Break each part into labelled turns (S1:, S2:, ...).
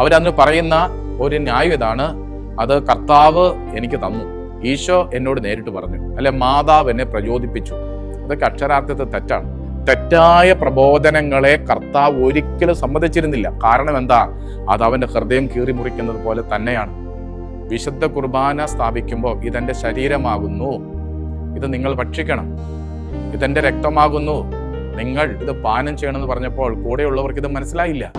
S1: അവരന്ന് പറയുന്ന ഒരു ന്യായം ഇതാണ്. അത് കർത്താവ് എനിക്ക് തന്നു. ഈശോ എന്നോട് നേരിട്ട് പറഞ്ഞു. അല്ലെ മാതാവ് എന്നെ പ്രചോദിപ്പിച്ചു. അതൊക്കെ അക്ഷരാർത്ഥത്തിൽ തെറ്റാണ്. തെറ്റായ പ്രബോധനങ്ങളെ കർത്താവ് ഒരിക്കലും സമ്മതിച്ചിരുന്നില്ല. കാരണം എന്താ? അത് അവന്റെ ഹൃദയം കീറി മുറിക്കുന്നത് പോലെ തന്നെയാണ്. വിശുദ്ധ കുർബാന സ്ഥാപിക്കുമ്പോൾ ഇതെന്റെ ശരീരമാകുന്നു. ഇത് നിങ്ങൾ ഭക്ഷിക്കണം. ഇതെന്റെ രക്തമാകുന്നു. നിങ്ങൾ ഇത് പാനം ചെയ്യണമെന്ന് പറഞ്ഞപ്പോൾ കൂടെയുള്ളവർക്ക് ഇത് മനസ്സിലായില്ല.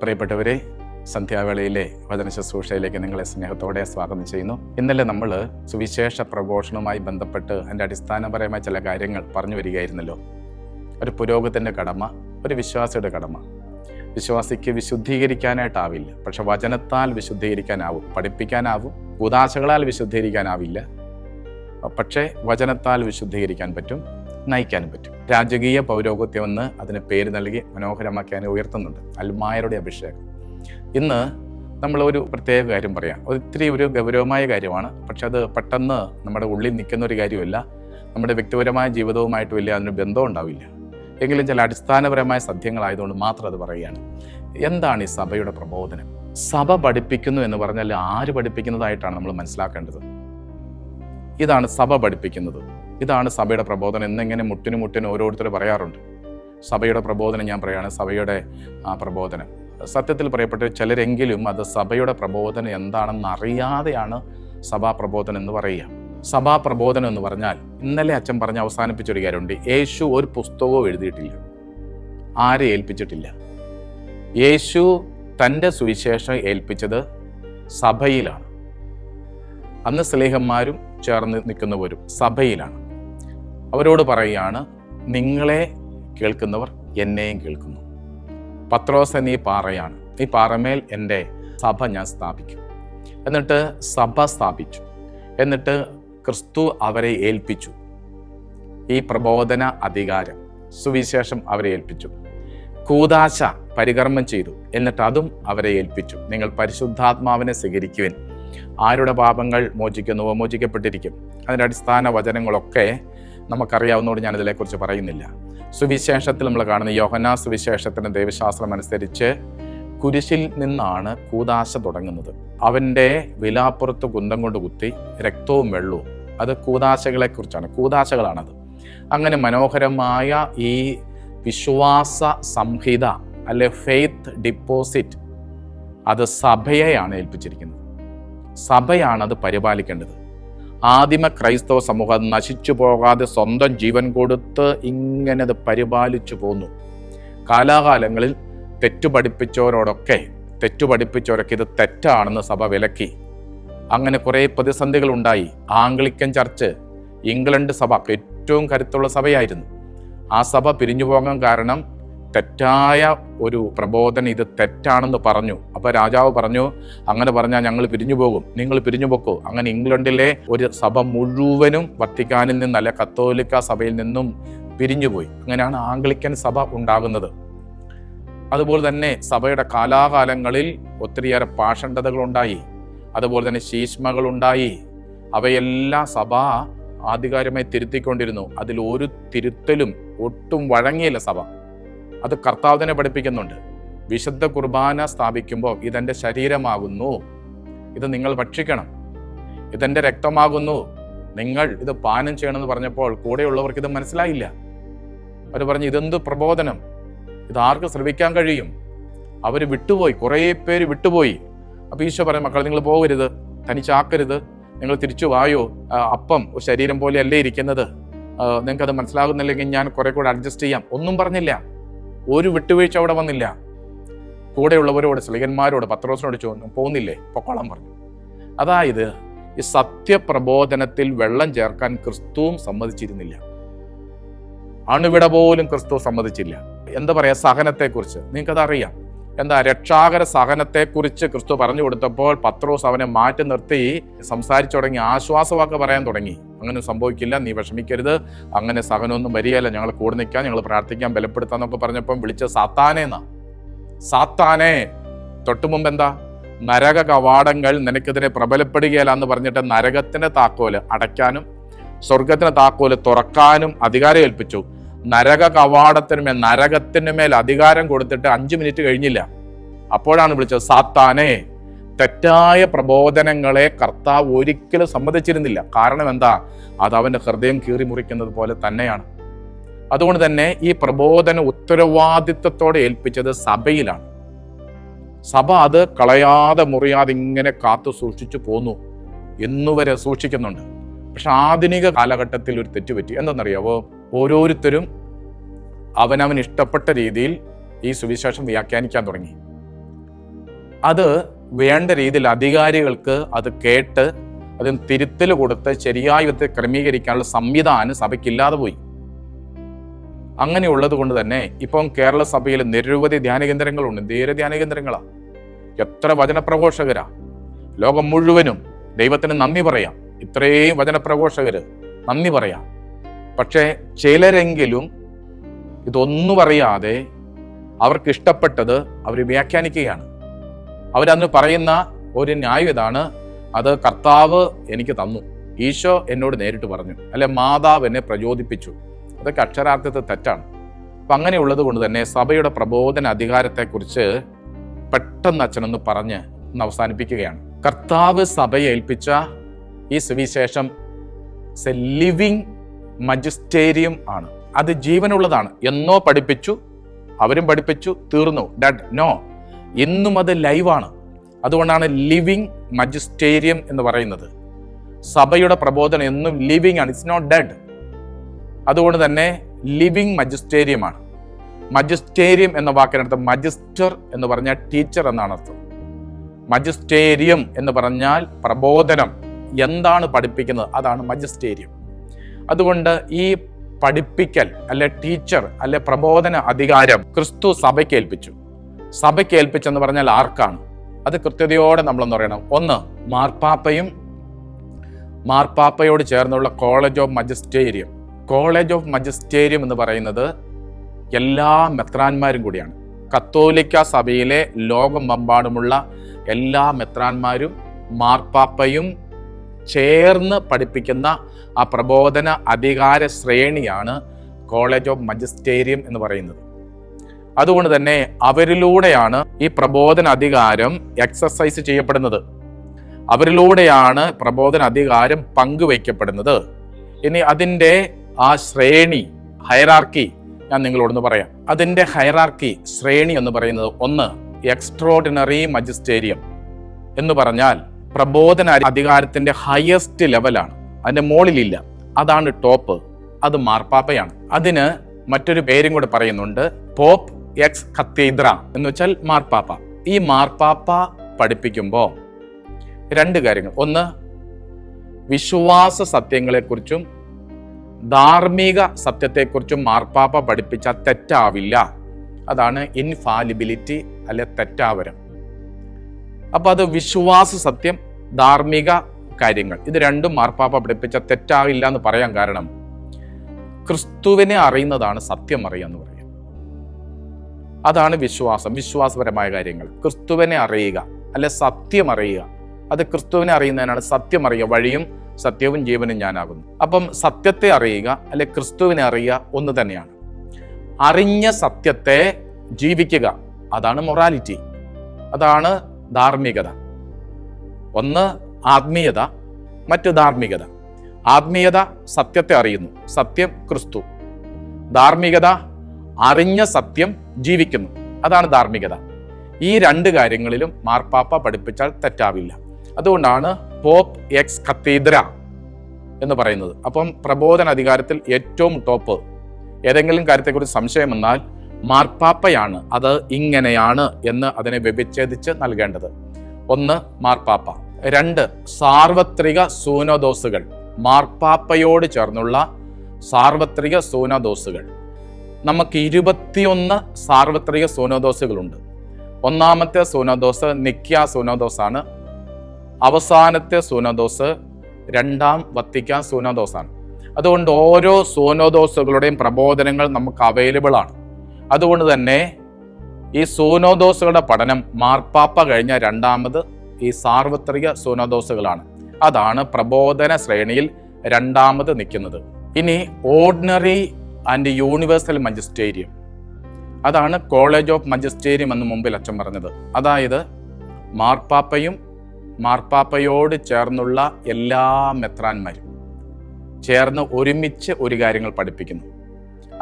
S1: പ്രിയപ്പെട്ടവരെ സന്ധ്യാവേളയിലെ വചന ശുശ്രൂഷയിലേക്ക് നിങ്ങളെ സ്നേഹത്തോടെ സ്വാഗതം ചെയ്യുന്നു. ഇന്നലെ നമ്മൾ സുവിശേഷ പ്രഘോഷണവുമായി ബന്ധപ്പെട്ട് അതിന്റെ അടിസ്ഥാനപരമായ ചില കാര്യങ്ങൾ പറഞ്ഞു വരികയായിരുന്നല്ലോ. ഒരു പുരോഗത്തിന്റെ കടമ ഒരു വിശ്വാസിയുടെ കടമ. വിശ്വാസിക്ക് വിശുദ്ധീകരിക്കാനായിട്ടാവില്ല. പക്ഷെ വചനത്താൽ വിശുദ്ധീകരിക്കാനാവും പഠിപ്പിക്കാനാവും ഉദാശകളാൽ വിശുദ്ധീകരിക്കാനാവില്ല. പക്ഷേ വചനത്താൽ വിശുദ്ധീകരിക്കാൻ പറ്റും. നയിക്കാനും പറ്റും. രാജകീയ പൗരോഗത്യം എന്ന് അതിന് പേര് നൽകി മനോഹരമാക്കി ഉയർത്തുന്നുണ്ട്. അൽമായരുടെ അഭിഷേകം. ഇന്ന് നമ്മൾ ഒരു പ്രത്യേക കാര്യം പറയാം. ഒത്തിരി ഒരു ഗൗരവമായ കാര്യമാണ്. പക്ഷെ അത് പെട്ടെന്ന് നമ്മുടെ ഉള്ളിൽ നിൽക്കുന്ന ഒരു കാര്യമല്ല. നമ്മുടെ വ്യക്തിപരമായ ജീവിതവുമായിട്ട് വലിയ അതിന് ബന്ധം ഉണ്ടാവില്ല. എങ്കിലും ചില അടിസ്ഥാനപരമായ സത്യങ്ങളായതുകൊണ്ട് മാത്രം അത് പറയുകയാണ്. എന്താണ് ഈ സഭയുടെ പ്രബോധനം? സഭ പഠിപ്പിക്കുന്നു എന്ന് പറഞ്ഞാൽ ആര് പഠിപ്പിക്കുന്നതായിട്ടാണ് നമ്മൾ മനസ്സിലാക്കേണ്ടത്? ഇതാണ് സഭ പഠിപ്പിക്കുന്നത്. ഇതാണ് സഭയുടെ പ്രബോധനം എന്നെങ്ങനെ മുട്ടിന് മുട്ടിന് ഓരോരുത്തർ പറയാറുണ്ട്. സഭയുടെ പ്രബോധനം ഞാൻ പറയുകയാണ് സഭയുടെ പ്രബോധനം. സത്യത്തിൽ പറയപ്പെട്ട ചിലരെങ്കിലും അത് സഭയുടെ പ്രബോധനം എന്താണെന്ന് അറിയാതെയാണ് സഭാ പ്രബോധനം എന്ന് പറയുക. സഭാ പ്രബോധനം എന്ന് പറഞ്ഞാൽ ഇന്നലെ അച്ഛൻ പറഞ്ഞ് അവസാനിപ്പിച്ചൊരു കാര്യമുണ്ട്. യേശു ഒരു പുസ്തകവും എഴുതിയിട്ടില്ല. ആരെ ഏൽപ്പിച്ചിട്ടില്ല? യേശു തന്റെ സുവിശേഷം ഏൽപ്പിച്ചത് സഭയിലാണ്. അന്ന് സ്ലേഹന്മാരും ചേർന്ന് നിൽക്കുന്നവരും സഭയിലാണ്. അവരോട് പറയുകയാണ് നിങ്ങളെ കേൾക്കുന്നവർ എന്നെയും കേൾക്കുന്നു. പത്രോസ് എന്നീ പാറയാണ്. ഈ പാറമേൽ എന്റെ സഭ ഞാൻ സ്ഥാപിക്കും. എന്നിട്ട് സഭ സ്ഥാപിച്ചു. എന്നിട്ട് ക്രിസ്തു അവരെ ഏൽപ്പിച്ചു. ഈ പ്രബോധന അധികാരം സുവിശേഷം അവരെ ഏൽപ്പിച്ചു. കൂതാശ പരികർമ്മം ചെയ്തു. എന്നിട്ട് അതും അവരെ ഏൽപ്പിച്ചു. നിങ്ങൾ പരിശുദ്ധാത്മാവിനെ സ്വീകരിക്കുവിൻ. ആരുടെ പാപങ്ങൾ മോചിക്കുന്നുവോ മോചിക്കപ്പെട്ടിരിക്കും. അതിന്റെ അടിസ്ഥാന വചനങ്ങളൊക്കെ നമുക്കറിയാവുന്നതുകൊണ്ട് ഞാൻ ഇതിനെക്കുറിച്ച് പറയുന്നില്ല. സുവിശേഷത്തിൽ നമ്മൾ കാണുന്ന യോഹന സുവിശേഷത്തിന്റെ ദൈവശാസ്ത്രം അനുസരിച്ച് കുരിശിൽ നിന്നാണ് കൂതാശ തുടങ്ങുന്നത്. അവന്റെ വിലാപ്പുറത്ത് കുന്തം കൊണ്ട് കുത്തി രക്തവും വെള്ളവും. അത് കൂതാശകളെക്കുറിച്ചാണ്. കൂതാശകളാണത്. അങ്ങനെ മനോഹരമായ ഈ വിശ്വാസ സംഹിത അല്ലെ ഫെയ്ത്ത് ഡിപ്പോസിറ്റ് അത് സഭയെയാണ് ഏൽപ്പിച്ചിരിക്കുന്നത്. സഭയാണ് അത് പരിപാലിക്കേണ്ടത്. ആദിമ ക്രൈസ്തവ സമൂഹം നശിച്ചു പോകാതെ സ്വന്തം ജീവൻ കൊടുത്ത് ഇങ്ങനെ അത് പരിപാലിച്ചു പോന്നു. കാലാകാലങ്ങളിൽ തെറ്റു പഠിപ്പിച്ചവരോടൊക്കെ തെറ്റു പഠിപ്പിച്ചവരൊക്കെ ഇത് തെറ്റാണെന്ന് സഭ വിലക്കി. അങ്ങനെ കുറേ പ്രതിസന്ധികൾ ഉണ്ടായി. ആംഗ്ലിക്കൻ ചർച്ച് ഇംഗ്ലണ്ട് സഭ ഏറ്റവും കരുത്തുള്ള സഭയായിരുന്നു. ആ സഭ പിരിഞ്ഞു പോകാൻ കാരണം തെറ്റായ ഒരു പ്രബോധന ഇത് തെറ്റാണെന്ന് പറഞ്ഞു. അപ്പൊ രാജാവ് പറഞ്ഞു അങ്ങനെ പറഞ്ഞാൽ ഞങ്ങൾ പിരിഞ്ഞു പോകും. നിങ്ങൾ പിരിഞ്ഞു പോക്കോ. അങ്ങനെ ഇംഗ്ലണ്ടിലെ ഒരു സഭ മുഴുവനും വത്തിക്കാനിൽ നിന്ന് നിന്നല്ല കത്തോലിക്ക സഭയിൽ നിന്നും പിരിഞ്ഞുപോയി അങ്ങനെയാണ് ആംഗ്ലിക്കൻ സഭ ഉണ്ടാകുന്നത്. അതുപോലെ തന്നെ സഭയുടെ കാലാകാലങ്ങളിൽ ഒത്തിരിയേറെ പാഷണ്ഡതകളുണ്ടായി അതുപോലെ തന്നെ ശീഷ്മകളുണ്ടായി അവയെല്ലാം സഭ ആധികാരികമായി തിരുത്തിക്കൊണ്ടിരുന്നു. അതിൽ ഒരു തിരുത്തലും ഒട്ടും വഴങ്ങിയില്ല സഭ. അത് കർത്താവ് തന്നെ പഠിപ്പിക്കുന്നുണ്ട്. വിശുദ്ധ കുർബാന സ്ഥാപിക്കുമ്പോൾ ഇതെന്റെ ശരീരമാകുന്നു. ഇത് നിങ്ങൾ ഭക്ഷിക്കണം. ഇതെന്റെ രക്തമാകുന്നു. നിങ്ങൾ ഇത് പാനം ചെയ്യണമെന്ന് പറഞ്ഞപ്പോൾ കൂടെയുള്ളവർക്ക് ഇത് മനസ്സിലായില്ല. അവർ പറഞ്ഞു ഇതെന്ത് പ്രബോധനം? ഇത് ആർക്ക് ശ്രമിക്കാൻ കഴിയും? അവർ വിട്ടുപോയി. കുറേ പേര് വിട്ടുപോയി. അപ്പോൾ ഈശോ പറഞ്ഞു മക്കൾ നിങ്ങൾ പോകരുത്. തനിച്ചാക്കരുത് നിങ്ങൾ തിരിച്ചു വായോ? അപ്പം ശരീരം പോലെ അല്ലേ ഇരിക്കുന്നത്? നിങ്ങൾക്കത് മനസ്സിലാകുന്നില്ലെങ്കിൽ ഞാൻ കുറെ കൂടെ അഡ്ജസ്റ്റ് ചെയ്യാം. ഒന്നും പറഞ്ഞില്ല. ഒരു വിട്ടുവീഴ്ച അവിടെ വന്നില്ല. കൂടെയുള്ളവരോട് സ്ലീകന്മാരോട് പത്രോസിനോട് ചോദിച്ചു പോകുന്നില്ലേ പൊക്കോളം പറഞ്ഞു. അതായത് ഈ സത്യപ്രബോധനത്തിൽ വെള്ളം ചേർക്കാൻ ക്രിസ്തുവും സമ്മതിച്ചിരുന്നില്ല. അണുവിട പോലും ക്രിസ്തു സമ്മതിച്ചില്ല. എന്താ പറയാ സഹനത്തെക്കുറിച്ച്. നിങ്ങൾക്കത് അറിയാം എന്താ രക്ഷാകര സഹനത്തെക്കുറിച്ച് ക്രിസ്തു പറഞ്ഞു കൊടുത്തപ്പോൾ പത്രോസ് അവനെ മാറ്റി നിർത്തി സംസാരിച്ചു തുടങ്ങി ആശ്വാസവാക്ക് പറയാൻ തുടങ്ങി. അങ്ങനെ സംഭവിക്കില്ല നീ വിഷമിക്കരുത് അങ്ങനെ സഹനമൊന്നും വരികയല്ല ഞങ്ങൾ കൂടെ നിൽക്കാം ഞങ്ങൾ പ്രാർത്ഥിക്കാം ബലപ്പെടുത്താന്നൊക്കെ പറഞ്ഞപ്പം വിളിച്ച സാത്താനേന്നാ സാത്താനെ തൊട്ടു മുമ്പ് എന്താ? നരക കവാടങ്ങൾ നിനക്കെതിരെ പ്രബലപ്പെടുകയല്ല എന്ന് പറഞ്ഞിട്ട് നരകത്തിന്റെ താക്കോൽ അടയ്ക്കാനും സ്വർഗത്തിന് താക്കോൽ തുറക്കാനും അധികാരം ഏൽപ്പിച്ചു. നരക കവാടത്തിനുമേൽ നരകത്തിന് മേൽ അധികാരം കൊടുത്തിട്ട് അഞ്ച് മിനിറ്റ് കഴിഞ്ഞില്ല. അപ്പോഴാണ് വിളിച്ചത് സാത്താനെ തെറ്റായ പ്രബോധനങ്ങളെ കർത്താവ് ഒരിക്കലും സമ്മതിച്ചിരുന്നില്ല. കാരണം എന്താ? അത് അവന്റെ ഹൃദയം കീറി മുറിക്കുന്നത് പോലെ തന്നെയാണ്. അതുകൊണ്ട് തന്നെ ഈ പ്രബോധന ഉത്തരവാദിത്വത്തോടെ ഏൽപ്പിച്ചത് സഭയിലാണ്. സഭ അത് കളയാതെ മുറിയാതെ ഇങ്ങനെ കാത്തു സൂക്ഷിച്ചു പോന്നു. എന്നുവരെ സൂക്ഷിക്കുന്നുണ്ട്. പക്ഷെ ആധുനിക കാലഘട്ടത്തിൽ ഒരു തെറ്റുപറ്റി. എന്തെന്നറിയാവോ? ഓരോരുത്തരും അവനവൻ ഇഷ്ടപ്പെട്ട രീതിയിൽ ഈ സുവിശേഷം വ്യാഖ്യാനിക്കാൻ തുടങ്ങി. അത് വേണ്ട രീതിയിൽ അധികാരികൾക്ക് അത് കേട്ട് അതിന് തിരുത്തൽ കൊടുത്ത് ശരിയായ വിധത്തിൽ ക്രമീകരിക്കാനുള്ള സംവിധാനം സഭയ്ക്കില്ലാതെ പോയി. അങ്ങനെയുള്ളത് കൊണ്ട് തന്നെ ഇപ്പം കേരള സഭയിൽ നിരവധി ധ്യാന കേന്ദ്രങ്ങളുണ്ട് ധീര ധ്യാന കേന്ദ്രങ്ങളാ എത്ര വചനപ്രഘോഷകരാ. ലോകം മുഴുവനും ദൈവത്തിന് നന്ദി പറയാം. ഇത്രയും വചനപ്രഘോഷകര് നന്ദി പറയാം. പക്ഷേ ചിലരെങ്കിലും ഇതൊന്നും അറിയാതെ അവർക്ക് ഇഷ്ടപ്പെട്ടത് അവർ വ്യാഖ്യാനിക്കുകയാണ്. അവരന്ന് പറയുന്ന ഒരു ന്യായം ഇതാണ് അത് കർത്താവ് എനിക്ക് തന്നു. ഈശോ എന്നോട് നേരിട്ട് പറഞ്ഞു അല്ലെ മാതാവ് എന്നെ പ്രചോദിപ്പിച്ചു. അതൊക്കെ അക്ഷരാർത്ഥത്തെ തെറ്റാണ്. അപ്പം അങ്ങനെയുള്ളത് കൊണ്ട് തന്നെ സഭയുടെ പ്രബോധന അധികാരത്തെക്കുറിച്ച് പെട്ടെന്ന് അച്ഛനൊന്ന് പറഞ്ഞ് ഒന്ന് അവസാനിപ്പിക്കുകയാണ്. കർത്താവ് സഭയെ ഏൽപ്പിച്ച ഈ സുവിശേഷം ലിവിങ് മജിസ്റ്റേരിയം ആണ്. അത് ജീവനുള്ളതാണ്. എന്നോ പഠിപ്പിച്ചു അവരും പഠിപ്പിച്ചു തീർന്നു. ഡഡ് നോ എന്നും അത് ലൈവാണ് അതുകൊണ്ടാണ് ലിവിങ് മജിസ്റ്റേരിയം എന്ന് പറയുന്നത്. സഭയുടെ പ്രബോധനം എന്നും ലിവിങ് ആണ്. ഇറ്റ്സ് നോട്ട് ഡെഡ് അതുകൊണ്ട് തന്നെ ലിവിങ് മജിസ്റ്റേരിയമാണ് മജിസ്റ്റേരിയം എന്ന വാക്കിനർത്ഥം മജിസ്റ്റർ എന്ന് പറഞ്ഞാൽ ടീച്ചർ എന്നാണ് അർത്ഥം. മജിസ്റ്റേരിയം എന്ന് പറഞ്ഞാൽ പ്രബോധനം. എന്താണ് പഠിപ്പിക്കുന്നത്? അതാണ് മജിസ്റ്റേരിയം. അതുകൊണ്ട് ഈ പഠിപ്പിക്കൽ അല്ലെ ടീച്ചർ അല്ലെ പ്രബോധന അധികാരം ക്രിസ്തു സഭയ്ക്ക് ഏൽപ്പിച്ചു. സഭയ്ക്ക് ഏൽപ്പിച്ചെന്ന് പറഞ്ഞാൽ ആർക്കാണ്? അത് കൃത്യതയോടെ നമ്മളൊന്ന് പറയണം ഒന്ന് മാർപ്പാപ്പയും മാർപ്പാപ്പയോട് ചേർന്നുള്ള college of magisterium college of magisterium എന്ന് പറയുന്നത് എല്ലാ മെത്രാന്മാരും കൂടിയാണ്. കത്തോലിക്ക സഭയിലെ ലോകമെമ്പാടുമുള്ള എല്ലാ മെത്രാന്മാരും മാർപ്പാപ്പയും ചേർന്ന് പഠിപ്പിക്കുന്ന ആ പ്രബോധന അധികാര ശ്രേണിയാണ് കോളേജ് ഓഫ് മജിസ്റ്റേരിയം എന്ന് പറയുന്നത്. അതുകൊണ്ട് തന്നെ അവരിലൂടെയാണ് ഈ പ്രബോധന അധികാരം എക്സസൈസ് ചെയ്യപ്പെടുന്നത്. അവരിലൂടെയാണ് പ്രബോധന അധികാരം പങ്കുവയ്ക്കപ്പെടുന്നത്. ഇനി അതിന്റെ ആ ശ്രേണി ഹയറാർക്കി ഞാൻ നിങ്ങളോടൊന്ന് പറയാം. അതിന്റെ ഹയറാർക്കി ശ്രേണി എന്ന് പറയുന്നത് ഒന്ന് എക്സ്ട്രോഡിനറി മജിസ്റ്റേരിയം എന്ന് പറഞ്ഞാൽ പ്രബോധന അധികാരത്തിന്റെ ഹയസ്റ്റ് ലെവലാണ് അതിന്റെ മുകളിലില്ല അതാണ് ടോപ്പ് അത് മാർപ്പാപ്പയാണ്. അതിന് മറ്റൊരു പേരും കൂടെ പറയുന്നുണ്ട്. പോപ്പ് എക്സ് കത്തീദ്ര എന്ന് വെച്ചാൽ മാർപ്പാപ്പ. ഈ മാർപ്പാപ്പ പഠിപ്പിക്കുമ്പോൾ രണ്ട് കാര്യങ്ങൾ. ഒന്ന് വിശ്വാസ സത്യങ്ങളെക്കുറിച്ചും ധാർമ്മിക സത്യത്തെക്കുറിച്ചും മാർപ്പാപ്പ പഠിപ്പിച്ച തെറ്റാവില്ല. അതാണ് ഇൻഫാലിബിലിറ്റി അല്ലെ തെറ്റാവരം. അപ്പൊ അത് വിശ്വാസ സത്യം ധാർമ്മിക കാര്യങ്ങൾ. ഇത് രണ്ടും മാർപ്പാപ്പ പഠിപ്പിച്ച തെറ്റാകില്ല എന്ന് പറയാൻ കാരണം ക്രിസ്തുവിനെ അറിയുന്നതാണ് സത്യം അറിയുക എന്ന് പറയും അതാണ് വിശ്വാസം വിശ്വാസപരമായ കാര്യങ്ങൾ. ക്രിസ്തുവിനെ അറിയുക അല്ലെ സത്യം അറിയുക. അത് ക്രിസ്തുവിനെ അറിയുന്നതിനാണ് സത്യം അറിയുക. വഴിയും സത്യവും ജീവനും ഞാനാകുന്നു. അപ്പം സത്യത്തെ അറിയുക അല്ലെ ക്രിസ്തുവിനെ അറിയുക ഒന്ന് തന്നെയാണ്. അറിഞ്ഞ സത്യത്തെ ജീവിക്കുക അതാണ് മൊറാലിറ്റി. അതാണ് ധാർമ്മികത. ഒന്ന് ആത്മീയത മറ്റ് ധാർമ്മികത. ആത്മീയത സത്യത്തെ അറിയുന്നു സത്യം ക്രിസ്തു. ധാർമ്മികത അറിഞ്ഞ സത്യം ജീവിക്കുന്നു അതാണ് ധാർമ്മികത. ഈ രണ്ട് കാര്യങ്ങളിലും മാർപ്പാപ്പ പഠിപ്പിച്ചാൽ തെറ്റാവില്ല. അതുകൊണ്ടാണ് പോപ്പ് എക്സ് കത്തീദ്ര എന്ന് പറയുന്നത്. അപ്പം പ്രബോധന അധികാരത്തിൽ ഏറ്റവും ടോപ്പ്. ഏതെങ്കിലും കാര്യത്തെക്കുറിച്ച് സംശയം വന്നാൽ മാർപ്പാപ്പയാണ്. അത് ഇങ്ങനെയാണ് എന്ന് അതിനെ വ്യഭിച്ഛേദിച്ച് നൽകേണ്ടത്. ഒന്ന് മാർപ്പാപ്പ. രണ്ട് സാർവത്രിക സൂനദോസുകൾ. മാർപ്പാപ്പയോട് ചേർന്നുള്ള സാർവത്രിക സൂനദോസുകൾ. നമുക്ക് ഇരുപത്തിയൊന്ന് സാർവത്രിക സൂനദോസുകളുണ്ട്. ഒന്നാമത്തെ സൂനദോസ് നിക്യ സൂനദോസാണ്. അവസാനത്തെ സൂനദോസ് രണ്ടാം വത്തിക്കാൻ സൂനദോസാണ്. അതുകൊണ്ട് ഓരോ സൂനോദോസുകളുടെയും പ്രബോധനങ്ങൾ നമുക്ക് അവൈലബിൾ ആണ്. അതുകൊണ്ട് തന്നെ ഈ സൂനോദോസുകളുടെ പഠനം മാർപ്പാപ്പ കഴിഞ്ഞ രണ്ടാമത് ഈ സാർവത്രിക സൂനോദോസുകളാണ്. അതാണ് പ്രബോധന ശ്രേണിയിൽ രണ്ടാമത് നിൽക്കുന്നത്. ഇനി ഓർഡിനറി ആൻഡ് യൂണിവേഴ്സൽ മജിസ്റ്റേരിയം അതാണ് കോളേജ് ഓഫ് മജിസ്റ്റേരിയം എന്ന് മുമ്പിൽ അച്ഛൻ പറഞ്ഞത്. അതായത് മാർപ്പാപ്പയും മാർപ്പാപ്പയോട് ചേർന്നുള്ള എല്ലാ മെത്രാന്മാരും ചേർന്ന് ഒരുമിച്ച് ഒരു കാര്യങ്ങൾ പഠിപ്പിക്കുന്നു.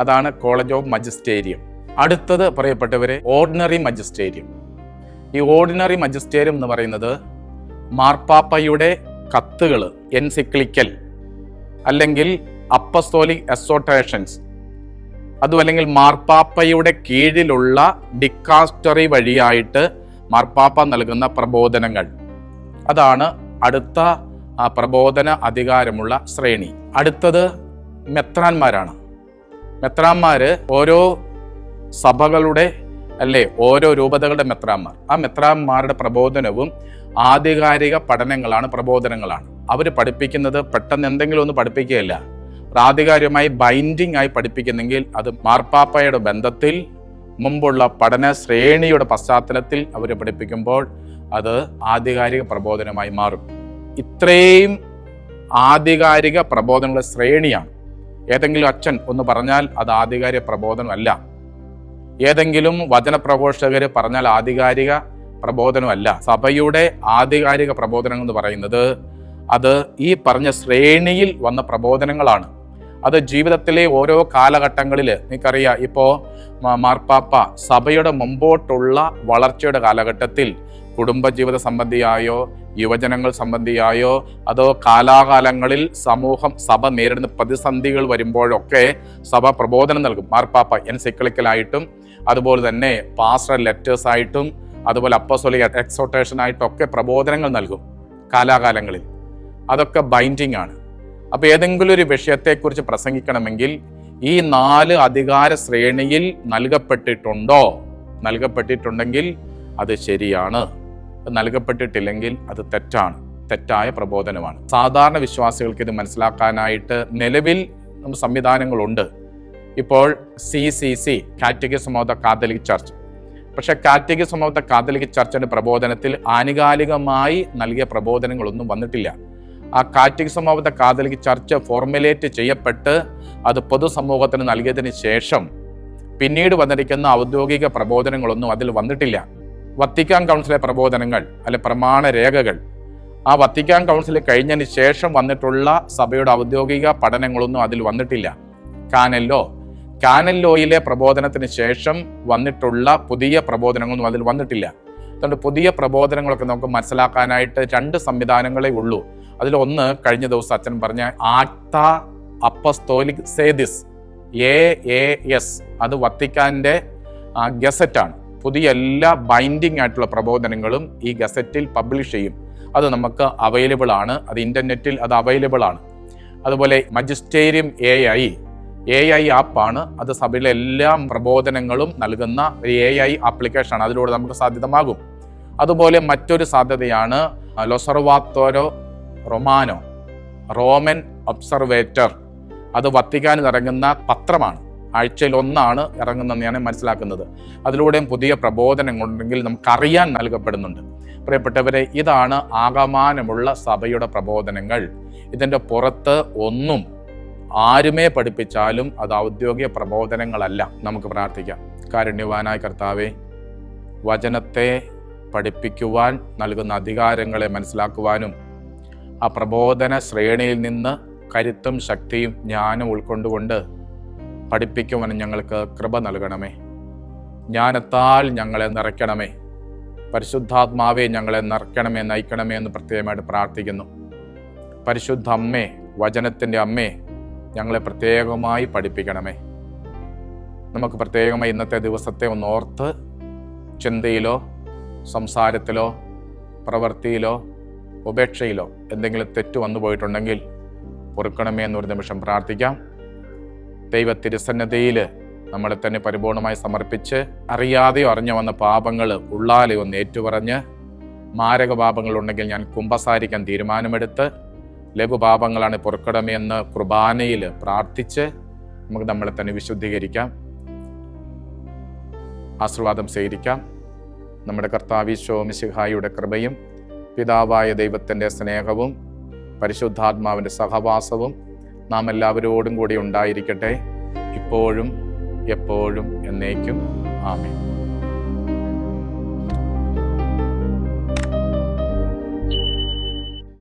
S1: അതാണ് കോളേജ് ഓഫ് മജിസ്റ്റേരിയം അടുത്തത് പറയപ്പെട്ടവരെ ഓർഡിനറി മജിസ്റ്റേരിയം ഈ ഓർഡിനറി മജിസ്റ്റേരിയം എന്ന് പറയുന്നത് മാർപ്പാപ്പയുടെ കത്തുകൾ എൻസിക്ലിക്കൽ അല്ലെങ്കിൽ അപ്പസ്തോലിക് അസോട്ടേഷൻസ് അതും അല്ലെങ്കിൽ മാർപ്പാപ്പയുടെ കീഴിലുള്ള ഡിക്കാസ്റ്ററി വഴിയായിട്ട് മാർപ്പാപ്പ നൽകുന്ന പ്രബോധനങ്ങൾ. അതാണ് അടുത്ത പ്രബോധന അധികാരമുള്ള ശ്രേണി. അടുത്തത് മെത്രാന്മാരാണ്. മെത്രാന്മാർ ഓരോ സഭകളുടെ അല്ലേ ഓരോ രൂപതകളുടെ മെത്രാന്മാർ. ആ മെത്രാന്മാരുടെ പ്രബോധനവും ആധികാരിക പഠനങ്ങളാണ് പ്രബോധനങ്ങളാണ്. അവർ പഠിപ്പിക്കുന്നത് പെട്ടെന്ന് എന്തെങ്കിലും ഒന്ന് പഠിപ്പിക്കുകയല്ല. ആധികാരികമായി ബൈൻഡിങ് ആയി പഠിപ്പിക്കുന്നെങ്കിൽ അത് മാർപ്പാപ്പയുടെ ബന്ധത്തിൽ മുമ്പുള്ള പഠന ശ്രേണിയുടെ പശ്ചാത്തലത്തിൽ അവർ പഠിപ്പിക്കുമ്പോൾ അത് ആധികാരിക പ്രബോധനമായി മാറും. ഇത്രയും ആധികാരിക പ്രബോധനങ്ങളുടെ ശ്രേണിയാണ്. ഏതെങ്കിലും അച്ഛൻ ഒന്ന് പറഞ്ഞാൽ അത് ആധികാരിക പ്രബോധനമല്ല. ഏതെങ്കിലും വചനപ്രഘോഷകർ പറഞ്ഞാൽ ആധികാരിക പ്രബോധനമല്ല. സഭയുടെ ആധികാരിക പ്രബോധനം എന്ന് പറയുന്നത് അത് ഈ പറഞ്ഞ ശ്രേണിയിൽ വന്ന പ്രബോധനങ്ങളാണ്. അത് ജീവിതത്തിലെ ഓരോ കാലഘട്ടങ്ങളിൽ നിനക്കറിയാം ഇപ്പോൾ മാർപ്പാപ്പ സഭയുടെ മുമ്പോട്ടുള്ള വളർച്ചയുടെ കാലഘട്ടത്തിൽ കുടുംബജീവിത സംബന്ധിയായോ യുവജനങ്ങൾ സംബന്ധിയായോ അതോ കാലാകാലങ്ങളിൽ സമൂഹം സഭ നേരിടുന്ന പ്രതിസന്ധികൾ വരുമ്പോഴൊക്കെ സഭ പ്രബോധനം നൽകും. മാർപ്പാപ്പ എൻസൈക്ലിക്കലായിട്ടും അതുപോലെ തന്നെ പാസ്റ്റർ ലെറ്റേഴ്സ് ആയിട്ടും അതുപോലെ ആയിട്ടും ഒക്കെ പ്രബോധനങ്ങൾ നൽകും കാലാകാലങ്ങളിൽ. അതൊക്കെ ബൈൻഡിങ് ആണ്. അപ്പോൾ ഏതെങ്കിലും ഒരു വിഷയത്തെക്കുറിച്ച് പ്രസംഗിക്കണമെങ്കിൽ ഈ നാല് അധികാര ശ്രേണിയിൽ നൽകപ്പെട്ടിട്ടുണ്ടോ? നൽകപ്പെട്ടിട്ടുണ്ടെങ്കിൽ അത് ശരിയാണ്. നൽകപ്പെട്ടിട്ടില്ലെങ്കിൽ അത് തെറ്റാണ്. തെറ്റായ പ്രബോധനമാണ്. സാധാരണ വിശ്വാസികൾക്ക് ഇത് മനസ്സിലാക്കാനായിട്ട് നിലവിൽ സംവിധാനങ്ങളുണ്ട്. ഇപ്പോൾ C C C catechism of the church. പക്ഷെ കാറ്റഗിസം ഓഫ് ദ ചർച്ചിന്റെ പ്രബോധനത്തിൽ ആനുകാലികമായി നൽകിയ പ്രബോധനങ്ങളൊന്നും വന്നിട്ടില്ല. ആ catechism of the catholic church formulate ചെയ്യപ്പെട്ട് അത് പൊതുസമൂഹത്തിന് നൽകിയതിന് ശേഷം പിന്നീട് വന്നിരിക്കുന്ന ഔദ്യോഗിക പ്രബോധനങ്ങളൊന്നും അതിൽ വന്നിട്ടില്ല. വത്തിക്കാൻ കൗൺസിലെ പ്രബോധനങ്ങൾ അല്ലെ പ്രമാണ രേഖകൾ ആ വത്തിക്കാൻ കൗൺസിൽ കഴിഞ്ഞതിന് ശേഷം വന്നിട്ടുള്ള സഭയുടെ ഔദ്യോഗിക പഠനങ്ങളൊന്നും അതിൽ വന്നിട്ടില്ല. കാനല്ലോ കാനല്ലോയിലെ പ്രബോധനത്തിന് ശേഷം വന്നിട്ടുള്ള പുതിയ പ്രബോധനങ്ങളൊന്നും അതിൽ വന്നിട്ടില്ല. അതുകൊണ്ട് പുതിയ പ്രബോധനങ്ങളൊക്കെ നമുക്ക് മനസ്സിലാക്കാനായിട്ട് രണ്ട് സംവിധാനങ്ങളെ ഉള്ളൂ. അതിലൊന്ന് കഴിഞ്ഞ ദിവസം അച്ഛൻ പറഞ്ഞ ആക്ത അപ്പസ്തോലിക് സേദിസ് എ എ എസ് അത് വത്തിക്കാന്റെ ഗസറ്റാണ്. പുതിയ എല്ലാ ബൈൻഡിങ് ആയിട്ടുള്ള പ്രബോധനങ്ങളും ഈ ഗസറ്റിൽ പബ്ലിഷ് ചെയ്യും. അത് നമുക്ക് അവൈലബിൾ ആണ് അത് ഇന്റർനെറ്റിൽ അത് അവൈലബിൾ ആണ് അതുപോലെ magisterium A I A I ആപ്പാണ് അത് സഭയിലെ എല്ലാ പ്രബോധനങ്ങളും നൽകുന്ന ഒരു എ ഐ ആപ്ലിക്കേഷനാണ് അതിലൂടെ നമുക്ക് സാധ്യതമാകും. അതുപോലെ മറ്റൊരു സാധ്യതയാണ് ലൊസർവാത്തോരോ റൊമാനോ റോമൻ ഒബ്സർവേറ്റർ അത് വത്തിക്കാനിൽ ഇറങ്ങുന്ന പത്രമാണ്. ആഴ്ചയിൽ ഒന്നാണ് ഇറങ്ങുന്നതെന്ന് ഞാൻ മനസ്സിലാക്കുന്നത്. അതിലൂടെയും പുതിയ പ്രബോധനങ്ങളുണ്ടെങ്കിൽ നമുക്കറിയാൻ നൽകപ്പെടുന്നുണ്ട്. പ്രിയപ്പെട്ടവരെ ഇതാണ് ആകമാനമുള്ള സഭയുടെ പ്രബോധനങ്ങൾ. ഇതിന്റെ പുറത്ത് ഒന്നും ആരുമേ പഠിപ്പിച്ചാലും അത് ഔദ്യോഗിക പ്രബോധനങ്ങളല്ല നമുക്ക് പ്രാർത്ഥിക്കാം. കാരുണ്യവാനായ കർത്താവെ വചനത്തെ പഠിപ്പിക്കുവാൻ നൽകുന്ന അധികാരങ്ങളെ മനസ്സിലാക്കുവാനും ആ പ്രബോധന ശ്രേണിയിൽ നിന്ന് കരുത്തും ശക്തിയും ജ്ഞാനം ഉൾക്കൊണ്ടുകൊണ്ട് പഠിപ്പിക്കുവാൻ ഞങ്ങൾക്ക് കൃപ നൽകണമേ. ജ്ഞാനത്താൽ ഞങ്ങളെ നിറയ്ക്കണമേ. പരിശുദ്ധാത്മാവെ ഞങ്ങളെ നിറയ്ക്കണമേ നയിക്കണമേ എന്ന് പ്രത്യേകമായിട്ട് പ്രാർത്ഥിക്കുന്നു. പരിശുദ്ധ അമ്മേ വചനത്തിന്റെ അമ്മേ ഞങ്ങളെ പ്രത്യേകമായി പഠിപ്പിക്കണമേ. നമുക്ക് പ്രത്യേകമായി ഇന്നത്തെ ദിവസത്തെ ഒന്ന് ഓർത്ത് ചിന്തയിലോ സംസാരത്തിലോ പ്രവൃത്തിയിലോ ഉപേക്ഷയിലോ എന്തെങ്കിലും തെറ്റ് വന്നു പോയിട്ടുണ്ടെങ്കിൽ പൊറുക്കണമേ എന്നൊരു നിമിഷം പ്രാർത്ഥിക്കാം. ദൈവ തിരുസന്നതയിൽ നമ്മളെ തന്നെ പരിപൂർണമായി സമർപ്പിച്ച് അറിയാതെയോ അറിഞ്ഞു വന്ന പാപങ്ങൾ ഉള്ളാലെ ഒന്ന് ഏറ്റുപറഞ്ഞ് മാരക പാപങ്ങളുണ്ടെങ്കിൽ ഞാൻ കുമ്പസാരിക്കാൻ തീരുമാനമെടുത്ത് ലഘുപാപങ്ങളാണ് പൊറുക്കണമേ എന്ന് കുർബാനയിൽ പ്രാർത്ഥിച്ച് നമുക്ക് നമ്മളെ തന്നെ വിശുദ്ധീകരിക്കാം. ആശീർവാദം സ്വീകരിക്കാം. നമ്മുടെ കർത്താവിശോ മിശിഹായുടെ കൃപയും പിതാവായ ദൈവത്തിന്റെ സ്നേഹവും പരിശുദ്ധാത്മാവിന്റെ സഹവാസവും നാം എല്ലാവരോടും കൂടി ഉണ്ടായിരിക്കട്ടെ. ഇപ്പോഴും എപ്പോഴും എന്നേക്കും. ആമേൻ.